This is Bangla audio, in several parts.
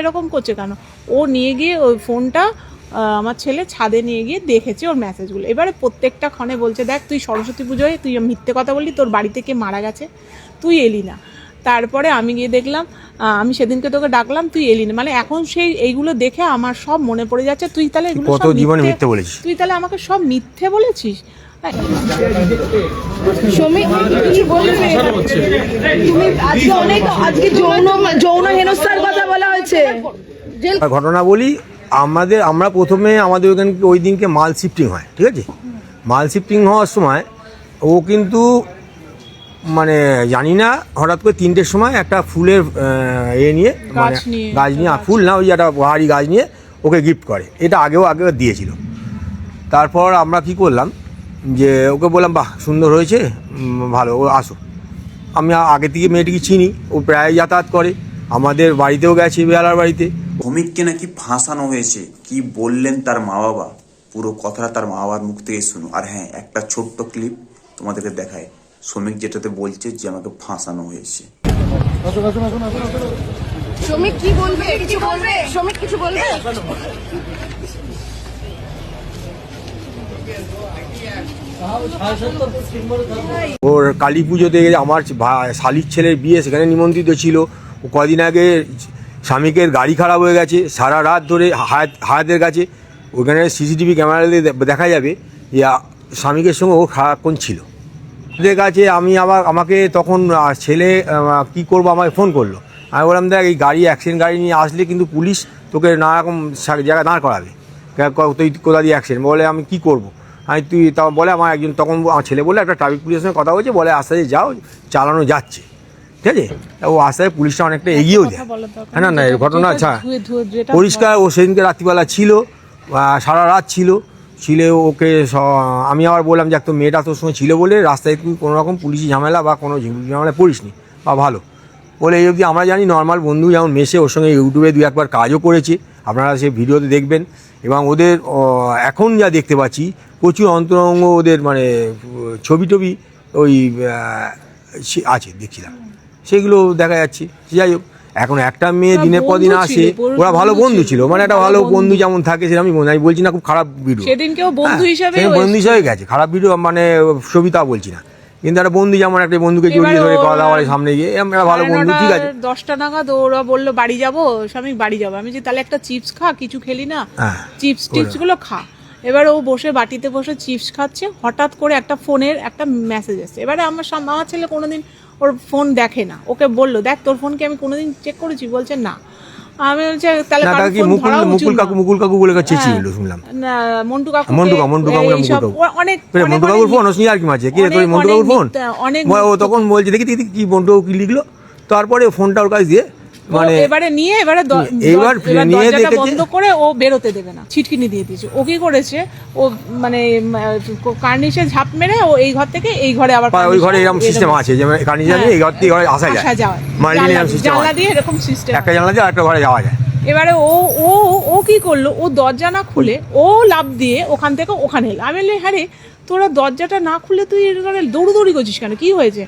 এরকম করছে কেন? ও নিয়ে গিয়ে ওই ফোনটা আমার ছেলে ছাদে নিয়ে গিয়ে দেখেছে ওর মেসেজগুলো এবারে প্রত্যেকটা ক্ষণে বলছে, দেখ, তুই সরস্বতী পুজোয়, তুই মিথ্যে কথা বললি, তোর বাড়িতে কে মারা গেছে? তুই এলি না। তারপরে আমি গিয়ে দেখলাম আমি সেদিনকে তোকে ডাকলাম তুই এলি না। মানে এখন সেই এইগুলো দেখে আমার সব মনে পড়ে যাচ্ছে। তুই তাহলে এগুলো কত জীবনে মিথ্যে বলেছিস? তুই তাহলে আমাকে সব মিথ্যে বলেছিস? সমী কি বলবে তুমি আজকে যৌন যৌন হেনস্থার কথা বলা হয়েছে। জেল ঘটনা বলি আমাদের আমরা প্রথমে আমাদের ওখানে ওই দিনকে মাল শিফটিং হয় ঠিক আছে? মাল শিফটিং হওয়ার সময় ও কিন্তু মানে জানি না হঠাৎ করে তিনটের সময় একটা ফুলের এ নিয়ে মানে গাছ নিয়ে। ফুল না ওই একটা ভারী গাছ নিয়ে ওকে গিফট করে। এটা আগেও আগে দিয়েছিল। তারপর আমরা কি করলাম যে ওকে বললাম বাহ সুন্দর হয়েছে ভালো ও আসো। আমি আগে থেকে মেয়েটিকে চিনি ও প্রায় যাতায়াত করে। আমাদের বাড়িতেও গেছে বেলার বাড়িতে। ভৌমিককে নাকি ফাঁসানো হয়েছে কি বললেন তার মা বাবা পুরো কথাটা তার মা বাবার মুখ থেকে শুনো আর হ্যাঁ একটা ছোট্ট ক্লিপ তোমাদেরকে দেখায়। শ্রমিক যেটাতে বলছে যে আমাকে ফাঁসানো হয়েছে। সমীক কি বলবে? কিছু বলবে? সমীক কিছু বলবে? ওর কালী পুজোতে আমার শালির ছেলের বিয়ে সেখানে নিমন্ত্রিত ছিল। ও কদিন আগে স্বামীকের গাড়ি খারাপ হয়ে গেছে সারা রাত ধরে হায়াত হায়াতের কাছে। ওখানে সিসিটিভি ক্যামেরাতে দেখা যাবে যে স্বামীকের সঙ্গে ও সারাক্ষণ ছিল। কাছে আমি আবার আমাকে তখন ছেলে কি করব আমাকে ফোন করল। আমি বললাম দেখ এই গাড়ি অ্যাক্সিডেন্ট গাড়ি নিয়ে আসলে কিন্তু পুলিশ তোকে নানা রকম জায়গায় দাঁড় করাবে। তুই কোথা দিয়ে অ্যাক্সিডেন্ট বলে আমি কি করব? আমি তুই তা বলে আমার একজন তখন আমার ছেলে বলে একটা ট্রাফিক পুলিশের সঙ্গে কথা বলছে বলে আস্তে আস্তে যাও চালানো যাচ্ছে। ঠিক আছে? ও আস্তে আস্তে পুলিশটা অনেকটা এগিয়েও দরকার হ্যাঁ না না ঘটনা আচ্ছা পরিষ্কার ও সেদিনকে রাত্রিবেলা ছিল সারা রাত ছিল। ছিল ওকে আমি আবার বললাম যে তো মেয়েটা তোর সঙ্গে ছিল বলে রাস্তায় তুই কোনো রকম পুলিশি ঝামেলা বা কোনো ঝিমুলি পড়িসনি বা ভালো। বলে, এই অবধি আমরা জানি নর্মাল বন্ধু যেমন মেশে ওর সঙ্গে ইউটিউবে দু একবার কাজও করেছে, আপনারা সেই ভিডিওতে দেখবেন। এবং ওদের এখন যা দেখতে পাচ্ছি, প্রচুর অন্তরঙ্গ ওদের মানে ছবি টবি ওই আছে, দেখছিলাম। সেগুলো দেখা যাচ্ছে। যাই হোক এখন একটা মেয়ে দিনের পর দিন আসে ওরা ভালো বন্ধু ছিল, মানে একটা ভালো বন্ধু। যেমন থাকে সেটা আমি আমি বলছি না খুব খারাপ ভিডিও সেদিনকেও বন্ধু হিসাবে ওই- বন্ধু হিসাবে গেছে খারাপ ভিডিও মানে সবিতা বলছি না। কিন্তু একটা বন্ধু যেমন একটা বন্ধুকে জড়িয়ে ধরে কথা বলে সামনে গিয়ে একটা ভালো বন্ধু ঠিক আছে। দশটা নাগাদ ওরা বলল বাড়ি যাব? স্বামী বাড়ি যাব। আমি যে তাহলে একটা চিপস খা কিছু খেলি না। হ্যাঁ, চিপস। টিপসগুলো খা। এবার ও বসে বাটিতে বসে চিপস খাচ্ছে হঠাৎ করে একটা ফোনের একটা মেসেজ আসছে। এবারে আমার আমার ছেলে কোনোদিন ওর ফোন দেখে না। ওকে বলল দেখ তোর ফোন কি আমি কোনোদিন চেক করেছি? বলছে না। আমি বলছি তাহলে না কারোর ফোন মুকুল ধরা মুকুল কাকু মুকুল কাকু বলে চেঁচিয়ে ছিল শুনলাম। না, মন্টু কাকু মন্টু কাকু মন্টু কাকু মুকুল অনেক মন্টু কাকুর ফোন ওসনি আর কি মাঝে? কি তোর মন্টু কাকুর ফোন অনেক ও তখন বলছে দেখি দেখি কি মন্টু কি লিখলো? তারপরে ফোনটা ওর কাছে দিয়ে মানে মানে এবারে নিয়ে এবারে এবার দরজাটা বন্ধ করে ও বেরোতে দেবে না ছিটকিনি দিয়ে দিয়েছে। ও কি করেছে? ও মানে কার্নিশে ঝাঁপ মেরে ও এই ঘর থেকে এই ঘরে আবার ওই ঘরে এরকম সিস্টেম আছে যে জানি হ্যাঁ। এই ঘর থেকে ঘরে আসা যায়। মানে জানলা- দিয়ে এরকম সিস্টেম একটা জানলা দিয়ে ঘরে যাওয়া যায়। এবারে ও ও ও কি করল? ও দরজা না খুলে ও লাভ দিয়ে ওখান থেকে ওখানে এলো। আমি হ্যাঁ রে তোরা দরজাটা না খুলে তুই দৌড়দৌড়ি করছিস কেন? কি হয়েছে?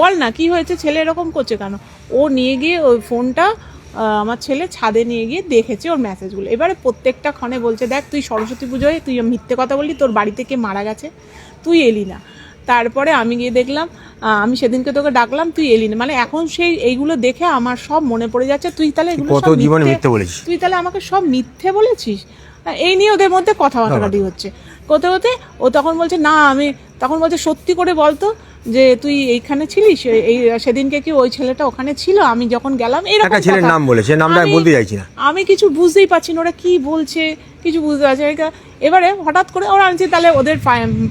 বল না কি হয়েছে? ছেলে এরকম করছে কেন? ও নিয়ে গিয়ে ওই ফোনটা আমার ছেলে ছাদে নিয়ে গিয়ে দেখেছে ওর মেসেজগুলো এবারে প্রত্যেকটা ক্ষণে বলছে দেখ তুই সরস্বতী পুজোয় তুই মিথ্যে কথা বললি তোর বাড়িতে কে মারা গেছে? তুই এলি না। তারপরে আমি গিয়ে দেখলাম আমি সেদিনকে তোকে ডাকলাম তুই এলি না। মানে এখন সেই এইগুলো দেখে আমার সব মনে পড়ে যাচ্ছে তুই তাহলে এগুলো কত সব জীবনে মিথ্যে বলেছিস? তুই তাহলে আমাকে সব মিথ্যে বলেছিস? আহ, এই নিয়ে ওদের মধ্যে কথা কাটাকাটি হচ্ছে। কোথাও ও তখন বলছে না আমি তখন বলছে সত্যি করে বলতো যে তুই এইখানে ছিলিস এই- সেদিনকে কি ওই ছেলেটা ওখানে ছিল আমি যখন গেলাম এরকম একটা ছেলের নাম বলে, সে নামটা বলতে চাইছি না। আমি কিছু বুঝতেই পারছি না ওরা কি বলছে কিছু বুঝতে পারছি না। এবারে হঠাৎ করে ওরা আনছি তাহলে ওদের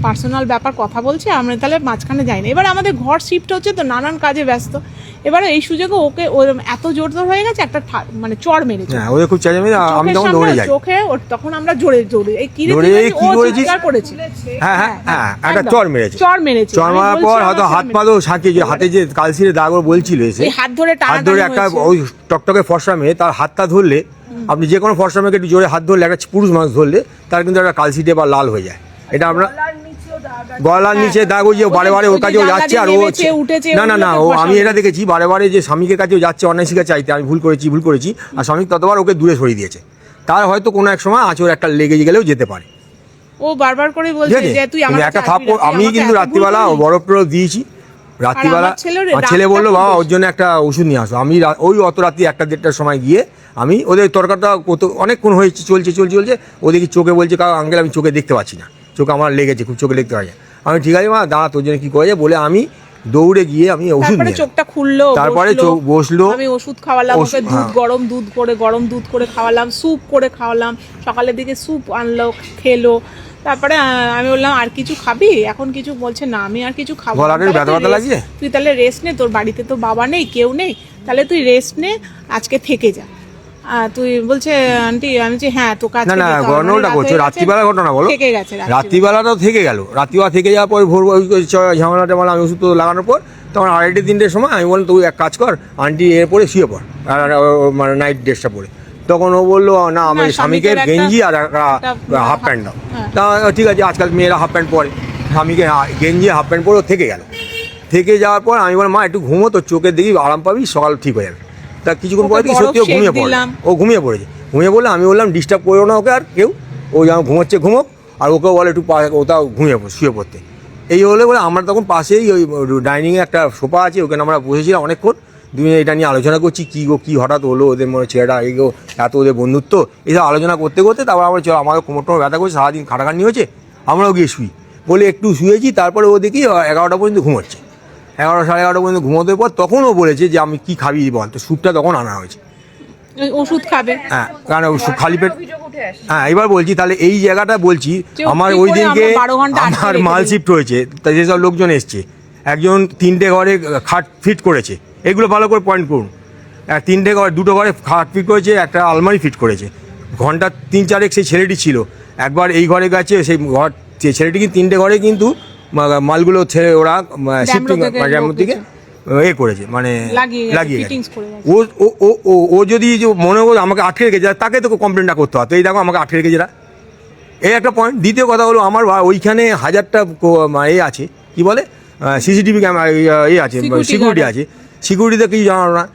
পার্সোনাল ব্যাপার কথা বলছে আমরা তাহলে মাঝখানে যাই না এবার আমাদের ঘর শিফট হচ্ছে তো নানান কাজে ব্যস্ত এবারে এই সুযোগে ওকে ওর এত জোর জোর হয়ে গেছে একটা মানে চড় মেরেছে হ্যাঁ ওদের খুব চেঁচামেচি আমি তখন দৌড়ে যাই চোখে তখন আমরা জোরে জোরে এই এই জানিস? কি করেছিস? হ্যাঁ হ্যাঁ হ্যাঁ একটা। চর মেরেছে চর মেরেছে চর মারার পর হয়তো হাত। পাতেও সাঁকে যে হাতে যে কালসিরে দাগ বলছিল এসে হাত ধরে হাত ধরে একটা ওই টকটকে ফর্সা মেয়ে তার হাতটা ধরলে আপনি যে কোনো ফর্সা মেয়েকে একটু জোরে হাত ধরলে একটা পুরুষ মানুষ ধরলে তার কিন্তু একটা কালসিটে বা লাল হয়ে যায়। এটা আমরা গলার নিচে দাগ ওই যে বারে বারে ওর কাছেও যাচ্ছে আর ও না না না ও আমি এটা দেখেছি বারে বারে যে স্বামীকে কাছেও যাচ্ছে অন্যায় শিখা চাইতে আমি ভুল করেছি ভুল করেছি আর স্বামী ততবার ওকে দূরে সরিয়ে দিয়েছে। তার হয়তো কোনো এক সময় আঁচড় একটা লেগে গেলেও যেতে পারে। ও বারবার করে বলছে যে তুই আমার একটা থাপ্পড় আমি কিন্তু রাত্রিবেলা বরফ টরফ দিয়েছি। রাত্রিবেলা আমার ছেলে বলল বাবা ওর জন্য একটা ওষুধ নিয়ে আসো। আমি ওই অত রাত্রি একটা দেড়টার সময় গিয়ে আমি ওদের তরকারটা কত অনেকক্ষণ হয়েছে চলছে চলছে চলছে। ওদেরকে চোখে বলছে কারও আঙ্কেল আমি চোখে দেখতে পাচ্ছি না। চোখে আমার লেগেছে খুব চোখে দেখতে পাচ্ছি আমি ঠিক আছে মা দাঁড়া তোর জন্য কি করা যায়? বলে আমি দৌড়ে গিয়ে আমি ওষুধ তারপরে চোখটা খুললো তারপরে। চোখ বসল। আমি ওষুধ খাওয়ালাম ওকে দুধ হ্যাঁ। গরম দুধ করে গরম দুধ করে খাওয়ালাম স্যুপ করে খাওয়ালাম সকালের দিকে স্যুপ আনলো খেলো। তারপরে আমি বললাম আর কিছু খাবি? এখন কিছু বলছে না আমি আর কিছু খাব তুই তাহলে রেস্ট নে তোর বাড়িতে তো বাবা নেই কেউ নেই। তাহলে তুই রেস্ট নে আজকে থেকে যা। তুই বলছে আন্টি আমি বলছি হ্যাঁ না আজকে না গন্ডগোলটা করছ রাত্রিবেলা ঘটনা বলো। থেকে গেছে রাত্রিবেলাটাও থেকে গেল। রাত্রিবেলা থেকে যাওয়ার পর ভোর টামেলা আমি ওষুধ তো লাগানোর পর তখন আড়াইটে তিনটের সময় আমি বললাম তুই এক কাজ কর আন্টি এর পরে শুয়ে পড় মানে নাইট ড্রেসটা পরে। তখন ও বলল না আমি স্বামীকে গেঞ্জি আর হাফ প্যান্ট দাও। হ্যাঁ। তা ঠিক আছে আজকাল মেয়েরা হাফ প্যান্ট পরে। স্বামীকে গেঞ্জি হাফ প্যান্ট পরে থেকে গেল। থেকে যাওয়ার পর আমি বললাম মা একটু ঘুমো তো চোখের দেখি আরাম পাবি সকাল ঠিক হয়ে যাবে। তা কিছুক্ষণ পরে দেখি সত্যি ও ঘুমিয়ে পড়ে। ও ঘুমিয়ে পড়েছে ঘুমিয়ে পড়লে আমি বললাম ডিস্টার্ব করো না ওকে আর কেউ। ও যেমন ঘুমোচ্ছে ঘুমোক আর ওকে বলে একটু পা- ওটাও ঘুমিয়ে পড় শুয়ে পড়তে। এই হলে বলে আমরা তখন পাশেই ওই ডাইনিংয়ে একটা সোফা আছে ওখানে আমরা বসেছিলাম অনেকক্ষণ। দুই এটা নিয়ে আলোচনা করছি কী গো কী হঠাৎ হলো ওদের মনে ছেলেটা এই গো এত ওদের বন্ধুত্ব। এইসব আলোচনা করতে করতে তারপর আমরা চলো আমাদের কোমর টোমর ব্যথা করছে সারাদিন খাটাখাটনি হয়েছে আমরাও গিয়ে শুই। বলে একটু শুয়েছি তারপরে ও দেখি এগারোটা পর্যন্ত ঘুমোচ্ছে। এগারোটা সাড়ে এগারো পর্যন্ত ঘুমোতে পর তখন ও বলেছে যে আমি কি খাবি বল। তো স্যুপটা তখন আনা হয়েছে। ওষুধ খাবে। হ্যাঁ কারণ ও সু- খালি পেট হ্যাঁ এবার বলছি তাহলে এই জায়গাটা বলছি আমার ওই দিনকে আমরা 12 ঘণ্টা আটকে আমার মাল শিফট হয়েছে। তাই যেসব লোকজন এসছে একজন তিনটে ঘরে খাট ফিট করেছে। এগুলো ভালো করে পয়েন্ট করুন। তিনটে ঘর দুটো ঘরে খাট ফিট করেছে একটা আলমারি ফিট করেছে। ঘণ্টা তিন চারেক সেই ছেলেটি ছিল। একবার এই ঘরে গেছে সেই ঘর সে ছেলেটি কিন্তু তিনটে ঘরে কিন্তু মালগুলো ছেড়ে ওরা শিফটিং ড্যামরো এ করেছে মানে লাগিয়ে। ও ও ও ও- যদি যে মনে করে আমাকে আটকে রেখেছে তাকে তো কমপ্লেনটা করতে হতো এই দেখো আমাকে আটকে রেখেছে। এই একটা পয়েন্ট দ্বিতীয় কথা হলো আমার ওইখানে হাজারটা এ আছে। কি বলে? সিসিটিভি ক্যামেরা এ আছে সিকিউরিটি আছে। সিকিউরিটিতে কিছু জানানো না।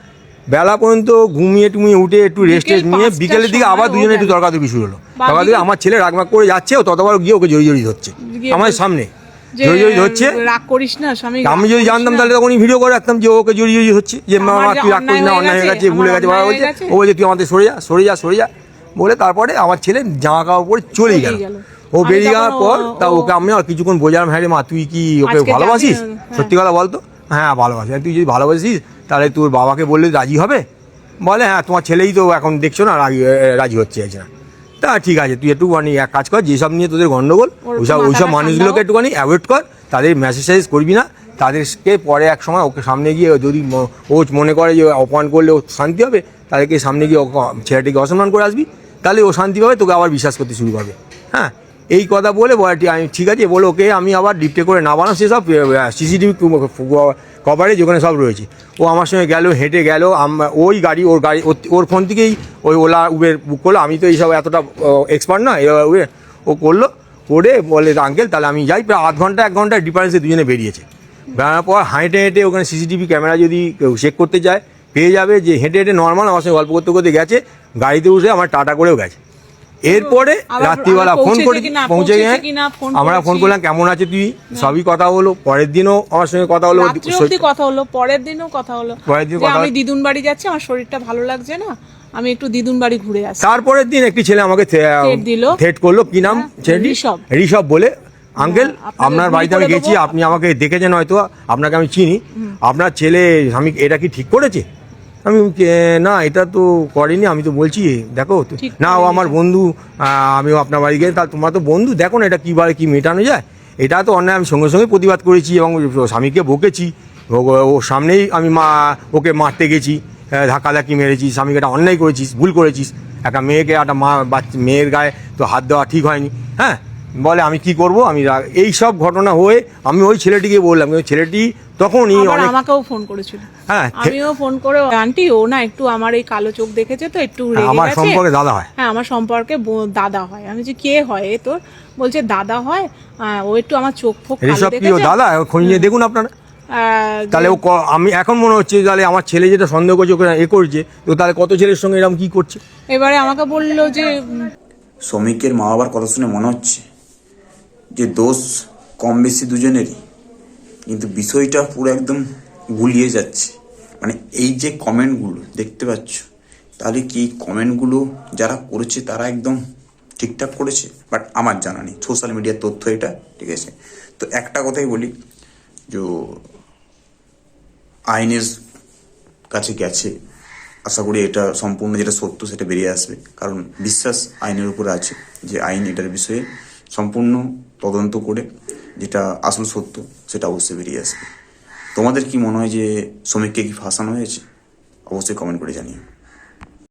বেলা পর্যন্ত ঘুমিয়ে টুমিয়ে উঠে একটু রেস্ট নিয়ে বিকেলের দিকে আবার দুজনে একটু। তর্কাতর্কি শুরু হলো। তর্কাতর্কি আমার ছেলে রাগমাগ করে যাচ্ছে ও ততবার গিয়ে ওকে জড়ি জড়ি ধরছে। আমার সামনে। যে জড়ি জড়ি রাগ করিস না স্বামী আমি যদি জানতাম তাহলে তখনই ভিডিও করে রাখতাম যে ওকে জড়ি জড়ি হচ্ছে যে মা তুই রাগ করিস না অন্যায় হয়ে হয়ে গেছে ভুলে গেছে হয়ে গেছে। ও বলছে তুই আমাদের সরে যা সরে যা সরে যা। বলে তারপরে আমার ছেলে জামা কাপড় পরে চলেই গেল। ও বেরিয়ে যাওয়ার পর তা ওকে আমি আর কিছুক্ষণ বোঝালাম হ্যাঁ রে মা তুই কি ওকে ভালোবাসিস? হ্যাঁ। সত্যি কথা বলতো? হ্যাঁ ভালোবাসি। তুই যদি ভালোবাসিস তাহলে তোর বাবাকে বললে রাজি হবে? বলে হ্যাঁ তোমার ছেলেই তো এখন দেখছ না রাজি রাজি হচ্ছে না। তা ঠিক আছে তুই একটু মানে এক কাজ কর যেসব নিয়ে তোদের গন্ডগোল ওই সব ওইসব ওইসব মানুষগুলোকে একটুখানি অ্যাভয়েড কর তাদের মেসেজ টেসেজ করবি না তাদেরকে পরে এক সময় ওকে সামনে গিয়ে যদি ও মনে করে যে অপমান করলে ও শান্তি হবে তাদেরকে সামনে গিয়ে ছেলেটিকে অসম্মান করে আসবি তাহলে ও শান্তি পাবে তোকে আবার বিশ্বাস করতে শুরু করবে। হ্যাঁ? এই কথা বলে বলে আমি, ঠিক আছে, বলে ওকে আমি আবার ডিপটে করে না বানাম সেসব সিসিটিভি কভারেজ ওখানে সব রয়েছে। ও আমার সঙ্গে গেল, হেঁটে গেল ওই গাড়ি, ওর গাড়ি ওর- ফোন থেকেই ওই ওলা উবের বুক করল, আমি তো এইসব এতটা এক্সপার্ট না উবের ও করল, করে বলে, আঙ্কেল, তাহলে আমি যাই। প্রায় আধ ঘণ্টা, এক ঘণ্টা ডিফারেন্সে দুজনে বেরিয়েছে। বেরোনোর পর হেঁটে হেঁটে ওখানে সিসিটিভি ক্যামেরা যদি চেক করতে যায়, পেয়ে যাবে যে হেঁটে হেঁটে নর্মাল আমার সঙ্গে গল্প করতে করতে গেছে, গাড়িতে উঠে আমার টাটা করেও গেছে। এরপরে রাত্রিবেলা ফোন করি পৌঁছে গিয়ে আমরা ফোন করলাম কেমন আছে তুই? সবই কথা হলো। পরের দিনও আমার সঙ্গে কথা হলো। কথা হলো পরের দিনও কথা হলো। পরের দিন আমি। দিদুন বাড়ি যাচ্ছি আমার শরীরটা ভালো লাগছে না আমি একটু দিদুন বাড়ি ঘুরে আসি। তারপরের দিন একটি ছেলে আমাকে থেট করল। কি নাম? হ্যাঁ, ঋষভ। ঋষভ বলে। আঙ্কেল আপনার বাড়িতে আমি গেছি আপনি আমাকে দেখেছেন হয়তো আপনাকে আমি চিনি। আপনার ছেলে আমি এটা কি ঠিক করেছে? আমি কে- না এটা তো করেনি আমি তো বলছি দেখো না ও আমার বন্ধু আমিও আপনার বাড়ি গেছি তাহলে তোমার তো বন্ধু দেখো না এটা কীভাবে কী মেটানো যায়। এটা তো অন্যায় আমি সঙ্গে সঙ্গে প্রতিবাদ করেছি এবং স্বামীকে বকেছি ও- ওর সামনেই আমি মা ওকে মারতে গেছি ধাক্কাধাক্কি মেরেছি স্বামীকে এটা অন্যায় করেছিস ভুল করেছিস একটা মেয়েকে একটা মা বাচ্চা মেয়ের গায়ে তো হাত দেওয়া ঠিক হয়নি হ্যাঁ? বলে আমি কি করব? আমি এই সব ঘটনা হয়ে আমি ওই ছেলেটিকে বললাম কিন্তু ছেলেটি তখনই অনেক আমাকেও ফোন করেছিল। হ্যাঁ আমিও ফোন করে আন্টি ও না একটু আমার এই কালো চোখ দেখেছে তো একটু আমার সম্পর্কে দাদা হয়। হ্যাঁ আমার সম্পর্কে দাদা হয়। আমি যে কে হয় এ তোর? বলছে দাদা হয় আহ, ও একটু আমার চোখ ফোক কি দেখেছে? দাদা? খোঁজ দেখুন আপনারা। আহ, তাহলে ও আমি এখন মনে হচ্ছে তাহলে আমার ছেলে যেটা সন্দেহ করছে ওকে এ করছে তো তাহলে কত ছেলের সঙ্গে এরকম কি করছে? এবারে আমাকে বলল যে শ্রমিকের মা বাবার কথা শুনে মনে হচ্ছে যে দোষ কম বেশি দুজনেরই। কিন্তু বিষয়টা পুরো একদম গুলিয়ে যাচ্ছে। মানে এই যে কমেন্টগুলো দেখতে পাচ্ছ? তাহলে কি এই কমেন্টগুলো যারা করেছে তারা একদম ঠিকঠাক করেছে? বাট আমার জানা নেই। সোশ্যাল মিডিয়ার তথ্য এটা, ঠিক আছে? তো একটা কথাই বলি, যে আইনের কাছে গেছে। আশা করি এটা সম্পূর্ণ যেটা সত্য সেটা বেরিয়ে আসবে। কারণ বিশ্বাস আইনের উপরে আছে, যে আইন এটার বিষয়ে সম্পূর্ণ তদন্ত করে যেটা আসল সত্য, সেটা অবশ্যই বেরিয়ে আসবে। তোমাদের কি মনে হয় যে শ্রমিককে কি ফাঁসানো হয়েছে? অবশ্যই কমেন্ট করে জানিও।